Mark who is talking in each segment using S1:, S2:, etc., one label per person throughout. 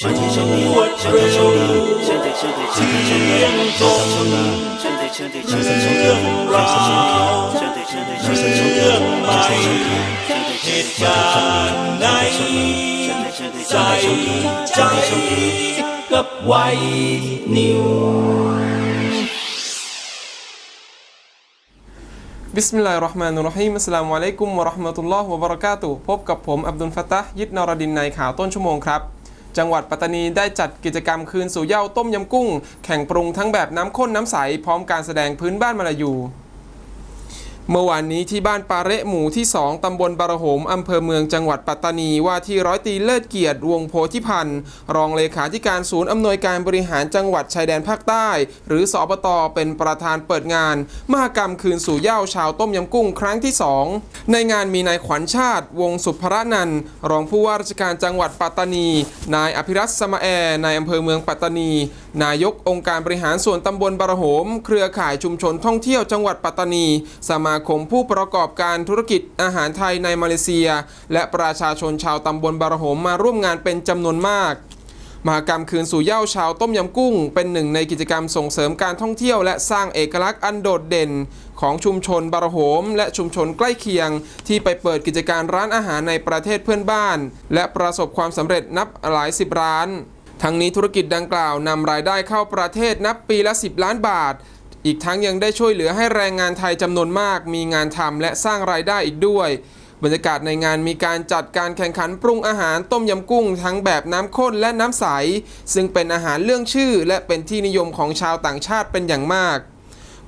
S1: ชวดเร็วเที่ยงตรงเรื่องราวเรื่องใหม่เหตุการณ์ไหนใส่ใจกับไว้นิว
S2: บิสมิลลาฮิรเราะห์มานุรเราะฮีมอัสสลามุอะลัยกุมวะเราะห์มะตุลลอฮ์วะบะเราะกาตุฮ์พบกับผม อับดุลฟัตตาห์ยิดนอรดินในข่าวต้นชั่วโมงครับ จังหวัดปัตตานีได้จัดกิจกรรมคืนสู่เหย้าต้มยำกุ้ง แข่งปรุงทั้งแบบน้ำข้นน้ำใส พร้อมการแสดงพื้นบ้านมาลายู เมื่อวานนี้ที่บ้านปาเระหมู่ที่ 2 ตำบลบารโหม อำเภอเมืองจังหวัดปัตตานี ว่าที่ร้อยตีเลิศเกียรติวงโพธิพันธ์ รองเลขาธิการศูนย์อำนวยการบริหารจังหวัดชายแดนภาคใต้ หรือสอบตเป็นประธานเปิดงาน มหกรรมคืนสู่เย้าชาวต้มยำกุ้งครั้งที่ 2 ในงานมีนายขวัญชาติ วงสุภรนันรองผู้ว่าราชการจังหวัดปัตตานี นายอภิรัตน์สมาแอร์นายอำเภอเมืองปัตตานี นายกองค์การบริหารส่วนตำบลบารโหม เครือข่ายชุมชนท่องเที่ยวจังหวัดปัตตานี สมาคมผู้ประกอบการธุรกิจอาหารไทยในมาเลเซีย และประชาชนชาวตำบลบารหมมาร่วมงานเป็นจำนวนมาก มหากรรมคืนสู่เย้าชาวต้มยำกุ้ง เป็นหนึ่งในกิจกรรมส่งเสริมการท่องเที่ยวและสร้างเอกลักษณ์อันโดดเด่น ของชุมชนบารโหม และชุมชนใกล้เคียง ที่ไปเปิดกิจการร้านอาหารในประเทศเพื่อนบ้าน และประสบความสำเร็จนับหลายสิบร้านทั้งนี้ธุรกิจดังกล่าวนำรายได้เข้าประเทศนับปีละ 10 ล้านบาท อีกทั้งยังได้ช่วยเหลือให้แรงงานไทยจำนวนมาก มีงานทำและสร้างรายได้อีกด้วย บรรยากาศในงานมีการจัดการแข่งขันปรุงอาหารต้มยำกุ้ง ทั้งแบบน้ำข้นและน้ำใส ซึ่งเป็นอาหารเรื่องชื่อ และเป็นที่นิยมของชาวต่างชาติเป็นอย่างมาก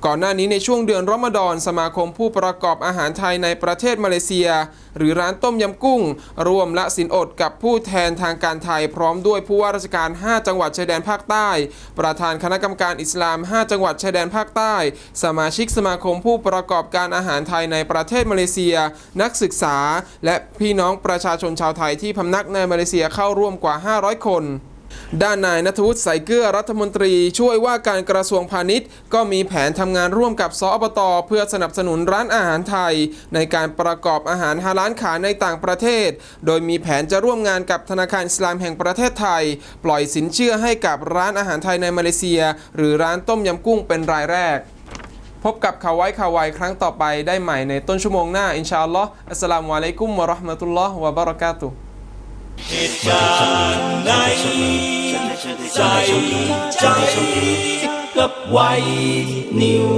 S2: ก่อนหน้านี้ในช่วงเดือนรอมฎอนสมาคมผู้ประกอบอาหารไทยในประเทศมาเลเซีย หรือร้านต้มยำกุ้ง รวมละสินอดกับผู้แทนทางการไทย พร้อมด้วยผู้ว่าราชการ 5 จังหวัดชายแดนภาคใต้ ประธานคณะกรรมการอิสลาม 5 จังหวัดชายแดนภาคใต้ สมาชิกสมาคมผู้ประกอบการอาหารไทยในประเทศมาเลเซีย นักศึกษา และพี่น้องประชาชนชาวไทยที่พำนักในมาเลเซียเข้าร่วมกว่า 500 คน ด้านนายนัทวุฒิใสเกลือรัฐมนตรีช่วยว่าการกระทรวงพาณิชย์ ก็มีแผนทำงานร่วมกับสอบตเพื่อสนับสนุนร้านอาหารไทย ในการประกอบอาหารฮาลาลขายในต่างประเทศ โดยมีแผนจะร่วมงานกับธนาคารอิสลามแห่งประเทศไทย ปล่อยสินเชื่อให้กับร้านอาหารไทยในมาเลเซีย หรือร้านต้มยำกุ้งเป็นรายแรก พบกับข่าวไว้ข่าวไวครั้งต่อไปได้ใหม่ในต้นชั่วโมงหน้าอินชาอัลลอฮ์อัสสลามุอะลัยกุมวะราะห์มะตุลลอฮ์วะบะเราะกาตุฮ์
S1: เหตุการณ์ในใส่ใจกับไว้นิว